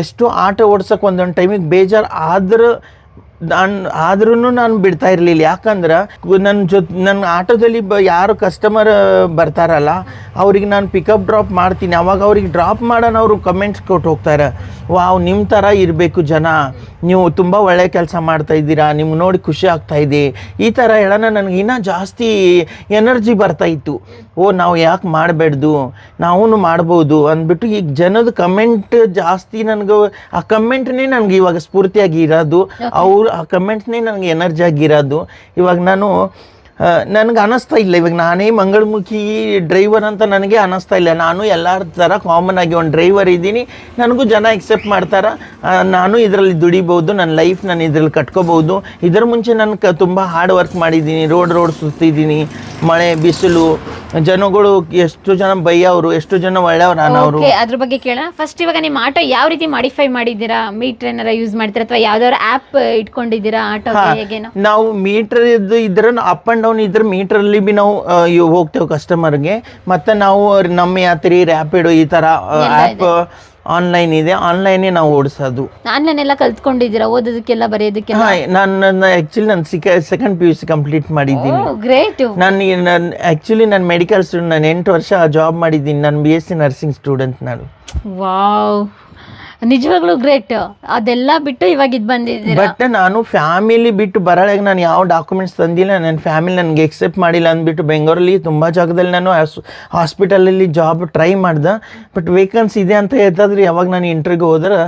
ಎಷ್ಟು ಆಟೋ ಓಡ್ಸೋಕೆ ಒಂದೊಂದು ಟೈಮಿಗೆ ಬೇಜಾರು ಆದ್ರೆ ನಾನು ಆದ್ರೂ ನಾನು ಬಿಡ್ತಾ ಇರಲಿಲ್ಲ. ಯಾಕಂದ್ರೆ ನನ್ನ ಜೊತೆ ನನ್ನ ಆಟೋದಲ್ಲಿ ಬ, ಯಾರು ಕಸ್ಟಮರ್ ಬರ್ತಾರಲ್ಲ, ಅವ್ರಿಗೆ ನಾನು ಪಿಕಪ್ ಡ್ರಾಪ್ ಮಾಡ್ತೀನಿ. ಅವಾಗ ಅವ್ರಿಗೆ ಡ್ರಾಪ್ ಮಾಡೋಣ ಅವರು ಕಮೆಂಟ್ಸ್ ಕೊಟ್ಟು ಹೋಗ್ತಾರೆ. ವಾವ್ ನಿಮ್ಮ ಥರ ಇರಬೇಕು ಜನ. ನೀವು ತುಂಬ ಒಳ್ಳೆ ಕೆಲಸ ಮಾಡ್ತಾ ಇದ್ದೀರಾ. ನಿಮ್ಗೆ ನೋಡಿ ಖುಷಿ ಆಗ್ತಾಯಿದೆ ಈ ಥರ ಹೇಳೋಣ ನನಗೆ ಇನ್ನೂ ಜಾಸ್ತಿ ಎನರ್ಜಿ ಬರ್ತಾ ಇತ್ತು. ಓ ನಾವು ಯಾಕೆ ಮಾಡಬೇಡ್ದು? ನಾವೂ ಮಾಡ್ಬೋದು ಅಂದ್ಬಿಟ್ಟು ಈಗ ಜನದ ಕಮೆಂಟ್ ಜಾಸ್ತಿ ನನಗೆ ಆ ಕಮೆಂಟ್ನೇ ನನಗೆ ಇವಾಗ ಸ್ಫೂರ್ತಿಯಾಗಿ ಇರೋದು. ಅವ್ರು ಆ ಕಮೆಂಟ್ನೇ ನನಗೆ ಎನರ್ಜಿ ಆಗಿರೋದು ಇವಾಗ ನಾನು ನನಗೆ ಅನ್ನಿಸ್ತಾ ಇಲ್ಲ. ಇವಾಗ ನಾನೇ ಮಂಗಳಮುಖಿ ಡ್ರೈವರ್ ಅಂತ ನನಗೆ ಅನ್ನಿಸ್ತಾ ಇಲ್ಲ. ನಾನು ಎಲ್ಲರ ಥರ ಕಾಮನ್ ಆಗಿ ಒಂದು ಡ್ರೈವರ್ ಇದ್ದೀನಿ. ನನಗೂ ಜನ ಎಕ್ಸೆಪ್ಟ್ ಮಾಡ್ತಾರೆ. ನಾನು ಇದರಲ್ಲಿ ದುಡಿಬೋದು ನನ್ನ ಲೈಫ್ ನಾನು ಇದರಲ್ಲಿ ಕಟ್ಕೋಬೋದು. ಇದರ ಮುಂಚೆ ನಾನು ಕ ತುಂಬ ಹಾರ್ಡ್ ವರ್ಕ್ ಮಾಡಿದ್ದೀನಿ. ರೋಡ್ ರೋಡ್ ಸುತ್ತಿದ್ದೀನಿ. ಮಳೆ ಬಿಸಿಲು ಜನಗಳು ಎಷ್ಟು ಜನ ಬೈಯವರು ಎಷ್ಟು ಜನ ಒಳ್ಳೆಯವರು ಅನ್ನೋರು ಅದ್ರ ಬಗ್ಗೆ ಕೇಳ ಫಸ್ಟ್ ಇವಾಗ ನಿಮ್ಮ ಆಟೋ ಯಾವ ರೀತಿ ಮಾಡಿಫೈ ಮಾಡಿದ್ದೀರಾ? ಮೀಟರ್ ಏನಾರ ಯೂಸ್ ಮಾಡ್ತೀರಾ? ಅಥವಾ ಯಾವ್ದಾದ್ರು ಆಪ್ ಇಟ್ಕೊಂಡಿದ್ದೀರಾ? ಆಟೋ ನಾವು ಮೀಟರ್ ಇದ್ರೆ ಅಪ್ ಆ್ಯಂಡ್ ಡೌನ್ ಇದ್ರೆ ಮೀಟ್ರಲ್ಲಿ ಬಿ ನಾವು ಇವ್ ಹೋಗ್ತೇವೆ ಕಸ್ಟಮರ್ಗೆ ಮತ್ತೆ ನಾವು ನಮ್ಮ ಯಾತ್ರಿ ರ್ಯಾಪಿಡ್ ಈ ಥರ ಆ್ಯಪ್ ಆನ್ಲೈನ್ ಇದೆ. ಆನ್ಲೈನೇ ನಾವು ಓಡಿಸೋದು. ಆನ್ಲೈನ್ ಎಲ್ಲ ಕಲ್ತ್ಕೊಂಡಿದ್ದೀರಾ? ಓದೋದಕ್ಕೆಲ್ಲ ಬರೆಯೋದಕ್ಕೆಲ್ಲ? ಹಾಂ ನಾನು ಆ್ಯಕ್ಚುಲಿ ನಾನು ಸಿಕ second P U C complete ಮಾಡಿದ್ದೀನಿ. ಗ್ರೇಟ್ ನಾನು ನಾನು ಆ್ಯಕ್ಚುಲಿ ನಾನು ಮೆಡಿಕಲ್ ಸ್ಟೂಡೆಂಟ್ ನಾನು ಎಂಟು ವರ್ಷ ಜಾಬ್ ಮಾಡಿದ್ದೀನಿ. ನಾನು B S C nursing student ನಾನು. ವಾವ್. ನಿಜವಾಗ್ಲೂ ಗ್ರೇಟ್ ಅದೆಲ್ಲ ಬಿಟ್ಟು ಇವಾಗ ಇದು ಬಂದಿದ್ದೀರಾ? ಬಟ್ ನಾನು ಫ್ಯಾಮಿಲಿ ಬಿಟ್ಟು ಬರೋಳಗೆ ನಾನು ಯಾವ ಡಾಕ್ಯುಮೆಂಟ್ಸ್ ತಂದಿಲ್ಲ. ನನ್ನ ಫ್ಯಾಮಿಲಿ ನನಗೆ ಎಕ್ಸೆಪ್ಟ್ ಮಾಡಿಲ್ಲ ಅಂದ್ಬಿಟ್ಟು ಬೆಂಗಳೂರಲ್ಲಿ ತುಂಬ ಜಾಗದಲ್ಲಿ ನಾನು ಹಾಸ್ಪಿಟಲಲ್ಲಿ ಜಾಬ್ ಟ್ರೈ ಮಾಡ್ದೆ. ಬಟ್ ವೇಕನ್ಸಿ ಇದೆ ಅಂತ ಹೇಳ್ತಾದ್ರೆ ಯಾವಾಗ ನಾನು ಇಂಟರ್ವ್ಯೂ ಹೋದ್ರೆ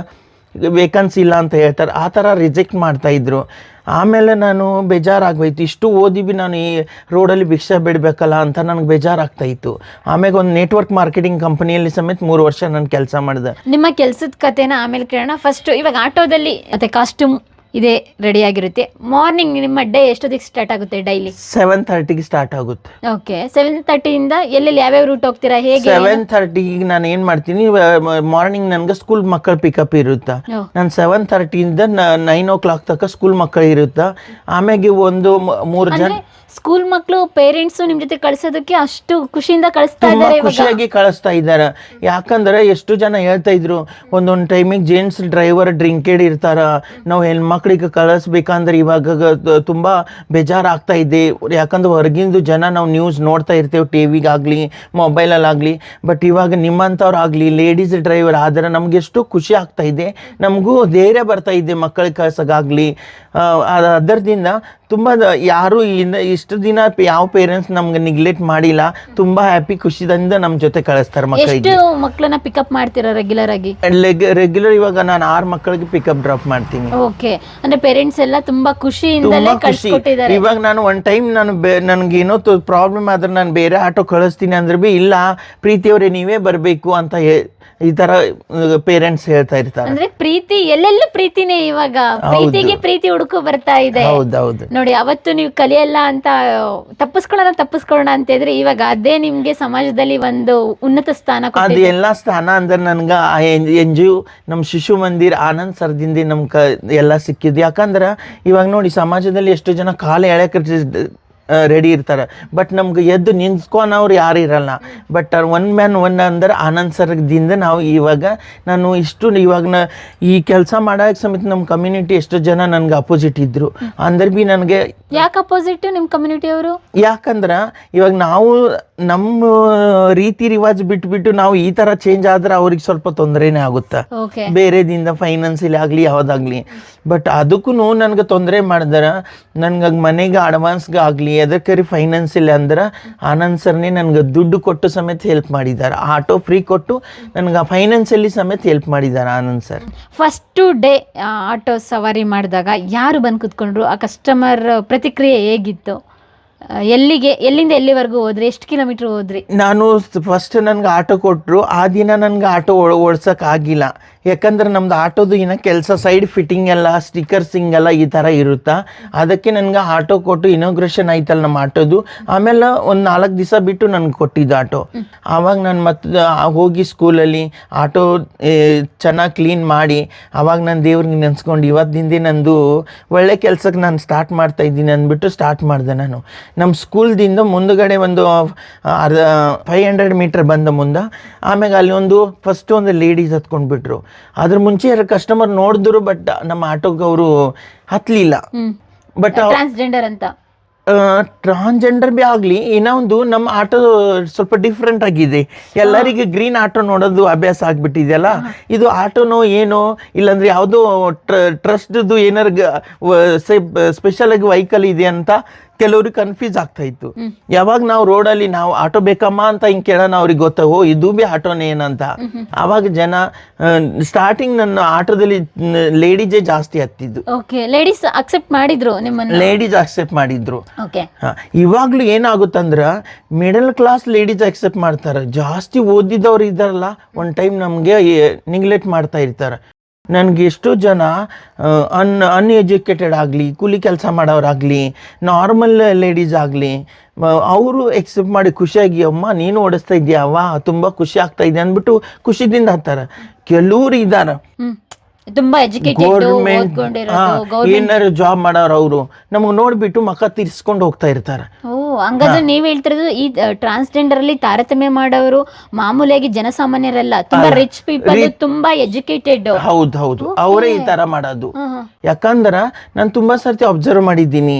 ವೇಕನ್ಸಿ ಇಲ್ಲ ಅಂತ ಹೇಳ್ತಾರೆ. ಆ ಥರ ರಿಜೆಕ್ಟ್ ಮಾಡ್ತಾಯಿದ್ರು ಆಮೇಲೆ ನಾನು ಬೇಜಾರಾಗೋಯ್ತು ಇಷ್ಟು ಓದಿ ಬಿ ನಾನು ಈ ರೋಡಲ್ಲಿ ಭಿಕ್ಷೆ ಬಿಡಬೇಕಲ್ಲ ಅಂತ ನನಗೆ ಬೇಜಾರಾಗ್ತಾ ಇತ್ತು ಆಮೇಲೆ ಒಂದು ನೆಟ್ವರ್ಕ್ ಮಾರ್ಕೆಟಿಂಗ್ ಕಂಪನಿಯಲ್ಲಿ ಸಮೇತ ಮೂರು ವರ್ಷ ನಾನು ಕೆಲಸ ಮಾಡಿದೆ. ನಿಮ್ಮ ಕೆಲಸದ ಕಥೆನ ಆಮೇಲೆ ಕೇಳೋಣ. ಫಸ್ಟ್ ಇವಾಗ ಆಟೋದಲ್ಲಿ, ಮತ್ತೆ ಕಾಸ್ಟ್ಯೂಮ್ ಇದೆ ರೆಡಿ ಆಗಿರುತ್ತೆ ಮಾರ್ನಿಂಗ್ ನಿಮ್ಮ ಡೇ ಎಷ್ಟೊತ್ತಿಗೆ ಸ್ಟಾರ್ಟ್ ಆಗುತ್ತೆ ಡೈಲಿ ಸೆವೆನ್ ತರ್ಟಿಗೆ ಸ್ಟಾರ್ಟ್ ಆಗುತ್ತೆ. ಓಕೆ ಸೆವೆನ್ ತರ್ಟಿಯಿಂದ ಎಲ್ಲೆಲ್ಲಿ ಯಾವ್ಯಾವ ರೂಟ್ ಹೋಗ್ತೀರಾ ಹೇಗೆ? ಸೆವೆನ್ ಥರ್ಟಿಗೆ ನಾನು ಏನು ಮಾಡ್ತೀನಿ ಮಾರ್ನಿಂಗ್ ನನಗೆ ಸ್ಕೂಲ್ ಮಕ್ಕಳ ಪಿಕಪ್ ಇರುತ್ತಾ. ನಾನು ಸೆವೆನ್ ಥರ್ಟಿಯಿಂದ ನೈನ್ ಓ ಕ್ಲಾಕ್ ತನಕ ಸ್ಕೂಲ್ ಮಕ್ಕಳು ಇರುತ್ತಾ ಆಮ್ಯಾಗೆ ಒಂದು ಮೂರು ಜನ ಅಂದ್ರೆ ಸ್ಕೂಲ್ ಮಕ್ಕಳು ಪೇರೆಂಟ್ಸ್ ನಿಮ್ ಜೊತೆ ಕಳಿಸೋದಕ್ಕೆ ಅಷ್ಟು ಖುಷಿಯಿಂದ ಕಳಿಸ್ತಾ ತುಂಬಾ ಇದ್ದಾರೆ ಇವಾಗ. ಖುಷಿಯಾಗಿ ಕಳಿಸ್ತಾ ಇದ್ದಾರೆ. ಯಾಕಂದ್ರೆ ಎಷ್ಟು ಜನ ಹೇಳ್ತಾ ಇದ್ರು ಒಂದೊಂದು ಟೈಮಿಗೆ ಜೆಂಟ್ಸ್ ಡ್ರೈವರ್ ಡ್ರಿಂಕೆಡ್ ಇರ್ತಾರ. ನಾವು ಹೆಣ್ಮಕ್ಳಿಗೆ ಕಳಿಸ್ಬೇಕಂದ್ರೆ ಇವಾಗ ಗ- ತುಂಬಾ ಬೇಜಾರಾಗ್ತಾ ಇದೆ. ಯಾಕಂದ್ರೆ ಹೊರಗಿಂದು ಜನ ನಾವು ನ್ಯೂಸ್ ನೋಡ್ತಾ ಇರ್ತೇವೆ ಟಿ ವಿಗಾಗಲಿ ಮೊಬೈಲಲ್ಲಾಗಲಿ. ಬಟ್ ಇವಾಗ ನಿಮ್ಮಂಥವ್ರಾಗಲಿ ಲೇಡೀಸ್ ಡ್ರೈವರ್ ಆದ್ರೆ ನಮ್ಗೆ ಎಷ್ಟು ಖುಷಿ ಆಗ್ತಾ ಇದೆ. ನಮಗೂ ಧೈರ್ಯ ಬರ್ತಾ ಇದೆ ಮಕ್ಕಳಿಗೆ ಕಳ್ಸೋಕ್ಕಾಗಲಿ ಅದರದಿಂದ ತುಂಬ ಯಾರು ಇನ್ನು ಇಷ್ಟು ದಿನ ಯಾವ ಪೇರೆಂಟ್ಸ್ ನಮ್ಗೆ ನಿಗ್ಲೆಕ್ಟ್ ಮಾಡಿಲ್ಲ ತುಂಬಾ ಹ್ಯಾಪಿ ಖುಷಿದಿಂದ ನಮ್ಮ ಜೊತೆ ಕಳಿಸ್ತಾರೆ ಮಕ್ಕಳಿಗೆ ಎಷ್ಟು ಮಕ್ಕಳನ್ನ ಪಿಕಪ್ ಮಾಡ್ತೀರಾ ರೆಗ್ಯುಲರ್ ಆಗಿ? ರೆಗ್ಯುಲರ್ ಇವಾಗ ನಾನು ಆರು ಮಕ್ಕಳಿಗೆ ಪಿಕಪ್ ಡ್ರಾಪ್ ಮಾಡ್ತೀನಿ. ಓಕೆ ಅಂದ್ರೆ ಪೇರೆಂಟ್ಸ್ ಎಲ್ಲ ತುಂಬಾ ಖುಷಿಯಿಂದಲೇ ತುಂಬಾ ಖುಷಿ. ಕಳ್ಸಿಕೊಟ್ಟಿದ್ದಾರೆ. ಇವಾಗ ನಾನು ಒನ್ ಟೈಮ್ ನಾನು ನನ್ಗೆ ನನಗೆ ಏನೋ ಪ್ರಾಬ್ಲಮ್ ಆದ್ರೆ ನಾನು ಬೇರೆ ಆಟೋ ಕಳಿಸ್ತೀನಿ ಅಂದ್ರೆ ಬಿ ಇಲ್ಲ ಪ್ರೀತಿಯವರೇ ನೀವೇ ಬರಬೇಕು ಅಂತ ಹೇ- ಈ ತರ ಪೇರೆಂಟ್ಸ್ ಹೇಳ್ತಾ ಇರ್ತಾರೆ. ಅಂದ್ರೆ ಪ್ರೀತಿ ಎಲ್ಲೆಲ್ಲೂ ಪ್ರೀತಿನೇ ಇವಾಗ. ಪ್ರೀತಿಗೆ ಪ್ರೀತಿ ಹುಡುಕು ಬರ್ತಾ ಇದೆ. ಹೌದೌದು ನೋಡಿ ಅವತ್ತು ನೀವು ಕಲಿಯಲ್ಲ ಅಂತ ತಪ್ಪಿಸ್ಕೊಳ್ಳೋಣ ತಪ್ಪಿಸ್ಕೊಳ್ಳೋಣ ಅಂತ ಇದ್ರೆ ಇವಾಗ ಅದೇ ನಿಮ್ಗೆ ಸಮಾಜದಲ್ಲಿ ಒಂದು ಉನ್ನತ ಸ್ಥಾನ ಅದು ಎಲ್ಲ ಸ್ಥಾನ ಅಂದ್ರೆ ನನ್ಗ ಎನ್ ಜಿ ನಮ್ಮ ಶಿಶು ಮಂದಿರ್ ಆನಂದ್ ಸರ್ದಿಂದ ನಮ್ ಕ ಎಲ್ಲ ಸಿಕ್ಕಿದ್ದು. ಯಾಕಂದ್ರೆ ಇವಾಗ ನೋಡಿ ಸಮಾಜದಲ್ಲಿ ಎಷ್ಟು ಜನ ಕಾಲು ಎಳೆಕ ರೆಡಿ ಇರ್ತಾರೆ. ಬಟ್ ನಮ್ಗೆ ಎದ್ದು ನಿಂತ್ಕೊನವ್ರು ಯಾರು ಇರಲ್ಲ. ಬಟ್ ಒನ್ ಮ್ಯಾನ್ ಒನ್ ಅಂದ್ರೆ ಆನಂದ್ ಸರ್ದಿಂದ ನಾವು ಇವಾಗ ನಾನು ಇಷ್ಟು ಇವಾಗ ನ ಈ ಕೆಲಸ ಮಾಡೋಕೆ ಸಮೇತ ನಮ್ಮ ಕಮ್ಯುನಿಟಿ ಎಷ್ಟು ಜನ ನನಗೆ ಅಪೋಸಿಟ್ ಇದ್ದರು ಅಂದ್ರೆ ಬಿ ನನಗೆ ಯಾಕೆ ಅಪೋಸಿಟ್ ನಿಮ್ಮ ಕಮ್ಯುನಿಟಿಯವರು ಯಾಕಂದ್ರೆ ಇವಾಗ ನಾವು ನಮ್ಮ ರೀತಿ ರಿವಾಜ್ ಬಿಟ್ಬಿಟ್ಟು ನಾವು ಈ ತರ ಚೇಂಜ್ ಆದ್ರೆ ಅವ್ರಿಗೆ ಸ್ವಲ್ಪ ತೊಂದರೆನೇ ಆಗುತ್ತೆ? ಬೇರೆದಿಂದ ಫೈನಾನ್ಸಿಯಲ್ ಆಗಲಿ ಯಾವ್ದಾಗ್ಲಿ. ಬಟ್ ಅದಕ್ಕೂ ನನ್ಗೆ ತೊಂದರೆ ಮಾಡಿದ್ರೆ. ನನಗೆ ಮನೆಗೆ ಅಡ್ವಾನ್ಸ್ಗೆ ಆಗಲಿ ಫೈನಾನ್ಸ್ ಫೈನಾನ್ಸಿಯಲ್ ಅಂದ್ರೆ ಆನಂದ್ ಸರ್ನೇ ನನ್ಗೆ ದುಡ್ಡು ಕೊಟ್ಟು ಸಮೇತ ಹೆಲ್ಪ್ ಮಾಡಿದ್ದಾರೆ ಆಟೋ ಫ್ರೀ ಕೊಟ್ಟು ನನಗೆ ಫೈನಾನ್ಸಿಯಲಿ ಸಮೇತ ಹೆಲ್ಪ್ ಮಾಡಿದ್ದಾರೆ Anand sir. First day auto ಸವಾರಿ ಮಾಡಿದಾಗ ಯಾರು ಬಂದು ಕುತ್ಕೊಂಡ್ರು? ಆ ಕಸ್ಟಮರ್ ಪ್ರತಿಕ್ರಿಯೆ ಹೇಗಿತ್ತು? ಎಲ್ಲಿಗೆ, ಎಲ್ಲಿಂದ ಎಲ್ಲಿವರೆಗೂ ಹೋದ್ರಿ? ಎಷ್ಟು ಕಿಲೋಮೀಟರ್ ಹೋದ್ರಿ? ನಾನು ಫಸ್ಟ್ ನನಗೆ ಆಟೋ ಕೊಟ್ಟರು ಆ ದಿನ ನನಗೆ ಆಟೋ ಆಗಿಲ್ಲ. ಯಾಕಂದ್ರೆ ನಮ್ದು ಆಟೋದು ಇನ್ನು ಕೆಲಸ ಸೈಡ್ ಫಿಟ್ಟಿಂಗ್ ಎಲ್ಲ ಸ್ಟಿಕರ್ಸಿಂಗ್ ಎಲ್ಲ ಈ ಥರ ಇರುತ್ತಾ. ಅದಕ್ಕೆ ನನಗೆ ಆಟೋ ಕೊಟ್ಟು ಇನಾಗ್ರೇಷನ್ ಆಯ್ತಲ್ಲ ನಮ್ಮ ಆಟೋದು. ಆಮೇಲೆ ಒಂದು ನಾಲ್ಕು ದಿವಸ ಬಿಟ್ಟು ನನಗೆ ಕೊಟ್ಟಿದ್ದು ಆಟೋ. ಆವಾಗ ನಾನು ಮತ್ತೆ ಹೋಗಿ ಸ್ಕೂಲಲ್ಲಿ ಆಟೋ ಚೆನ್ನಾಗಿ ಕ್ಲೀನ್ ಮಾಡಿ, ಆವಾಗ ನಾನು ದೇವ್ರಿಗೆ ನೆನೆಸ್ಕೊಂಡು ಇವತ್ತಿಂದ ನಂದು ಒಳ್ಳೆ ಕೆಲಸಕ್ಕೆ ನಾನು ಸ್ಟಾರ್ಟ್ ಮಾಡ್ತಾ ಇದ್ದೀನಿ ಅಂದ್ಬಿಟ್ಟು ಸ್ಟಾರ್ಟ್ ಮಾಡಿದೆ ನಾನು. ನಮ್ಮ ಸ್ಕೂಲ್ದಿಂದ ಮುಂದುಗಡೆ ಒಂದು ಅರ್ಧ ಫೈವ್ ಹಂಡ್ರೆಡ್ ಮೀಟ್ರ್ ಬಂದ ಮುಂದೆ ಆಮೇಲೆ ಅಲ್ಲಿ ಒಂದು ಫಸ್ಟ್ ಒಂದು ಲೇಡೀಸ್ ಹತ್ಕೊಂಡ್ಬಿಟ್ರು ಅದ್ರ ಮುಂಚೆ ಯಾರು ಕಸ್ಟಮರ್ ನೋಡಿದ್ರು ಬಟ್ ನಮ್ಮ ಆಟೋಗೆ ಅವರು ಹತ್ತಲಿಲ್ಲ ಬಟ್ ಟ್ರಾನ್ಸ್ಜೆಂಡರ್ ಅಂತ. ಟ್ರಾನ್ಸ್ಜೆಂಡರ್ ಬಿ ಆಗಲಿ ಇನ್ನೊಂದು ಒಂದು ನಮ್ಮ ಆಟೋ ಸ್ವಲ್ಪ ಡಿಫ್ರೆಂಟ್ ಆಗಿದೆ. ಎಲ್ಲರಿಗೆ ಗ್ರೀನ್ ಆಟೋ ನೋಡೋದು ಅಭ್ಯಾಸ ಆಗಿಬಿಟ್ಟಿದೆಯಲ್ಲ? ಇದು ಆಟೋನೋ ಏನೋ ಇಲ್ಲಾಂದ್ರೆ ಯಾವುದೋ ಟ್ರಸ್ಟ್ದು ಏನಾರು ಸ್ಪೆಷಲ್ ಆಗಿ ವೆಹಿಕಲ್ ಇದೆ ಅಂತ ಕೆಲವ್ರಿಗೆ ಕನ್ಫ್ಯೂಸ್ ಆಗ್ತಾ ಇತ್ತು. ಯಾವಾಗ ನಾವು ರೋಡಲ್ಲಿ ನಾವು ಆಟೋ ಬೇಕಮ್ಮ ಅಂತ ಹಿಂಗೆ ಕೇಳೋಣ ಅವ್ರಿಗೆ ಗೊತ್ತ ಓ ಇದು ಬಿ ಆಟೋನೇ ಏನಂತ. ಆವಾಗ ಜನ ಸ್ಟಾರ್ಟಿಂಗ್ ನನ್ನ ಆಟೋದಲ್ಲಿ ಲೇಡೀಸೇ ಜಾಸ್ತಿ ಹತ್ತಿದ್ದು. ಲೇಡೀಸ್ ಅಕ್ಸೆಪ್ಟ್ ಮಾಡಿದ್ರು ನಿಮ್ಮನ್ನ? ಲೇಡೀಸ್ ಅಕ್ಸೆಪ್ಟ್ ಮಾಡಿದ್ರು. ಇವಾಗ್ಲೂ ಏನಾಗುತ್ತಂದ್ರೆ ಮಿಡಲ್ ಕ್ಲಾಸ್ ಲೇಡೀಸ್ ಅಕ್ಸೆಪ್ಟ್ ಮಾಡ್ತಾರೆ. ಜಾಸ್ತಿ ಓದಿದವ್ರು ಇದಾರಲ್ಲ ಒಂದು ಟೈಮ್ ನಮಗೆ ನಿಗ್ಲೆಕ್ಟ್ ಮಾಡ್ತಾ ಇರ್ತಾರೆ. ನನಗೆ ಎಷ್ಟೋ ಜನ ಅನ್ ಅನ್ಎಜುಕೇಟೆಡ್ ಆಗಲಿ ಕೂಲಿ ಕೆಲಸ ಮಾಡೋರಾಗಲಿ ನಾರ್ಮಲ್ ಲೇಡೀಸ್ ಆಗಲಿ ಅವರು ಎಕ್ಸೆಪ್ಟ್ ಮಾಡಿ ಖುಷಿಯಾಗಿ ಅಮ್ಮ ನೀನು ಓಡಿಸ್ತಾ ಇದೆಯಾ? ತುಂಬ ಖುಷಿ ಆಗ್ತಾ ಇದೆ ಅಂದ್ಬಿಟ್ಟು ಖುಷಿದಿಂದ ಹತ್ತಾರ ಕೆಲವ್ರು ಇದ್ದಾರೆ ತುಂಬಾ ಎಜುಕೇಟೆಡ್ ಗೌರ್ಮೆಂಟ್ ಏನಾರು ಜಾಬ್ ಮಾಡೋರು ಅವರು. ನಮಗೆ ನೋಡ್ಬಿಟ್ಟು ಮಕ್ಕ ತೀರ್ಸ್ಕೊಂಡು ಹೋಗ್ತಾ ಇರ್ತಾರೆ. ಓ ಹಂಗಾದ್ರೆ ನೀವ್ ಹೇಳ್ತಿರೋದು ಈ ಟ್ರಾನ್ಸ್ಜೆಂಡರ್ ಅಲ್ಲಿ ತಾರತಮ್ಯ ಮಾಡೋರು ಮಾಮೂಲಿಯಾಗಿ ಜನಸಾಮಾನ್ಯರಲ್ಲ ತುಂಬಾ ರಿಚ್ ಪೀಪಲ್ ತುಂಬಾ ಎಜುಕೇಟೆಡ್ ಹೌದು ಹೌದು. ಅವರೇ ಈ ತರ ಮಾಡೋದು. ಯಾಕಂದ್ರ ನಾನು ತುಂಬಾ ಸರ್ತಿ ಅಬ್ಸರ್ವ್ ಮಾಡಿದ್ದೀನಿ.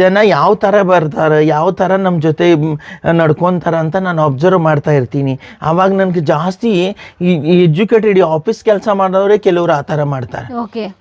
ಜನ ಯಾವ ಥರ ಬರ್ತಾರೆ, ಯಾವ ಥರ ನಮ್ಮ ಜೊತೆ ನಡ್ಕೊತಾರೆ ಅಂತ ನಾನು ಅಬ್ಸರ್ವ್ ಮಾಡ್ತಾ ಇರ್ತೀನಿ. ಆವಾಗ ನನಗೆ ಜಾಸ್ತಿ ಎಜುಕೇಟೆಡ್ ಆಫೀಸ್ ಕೆಲಸ ಮಾಡೋರೇ ಕೆಲವರು ಆ ಥರ ಮಾಡ್ತಾರೆ. ಓಕೆ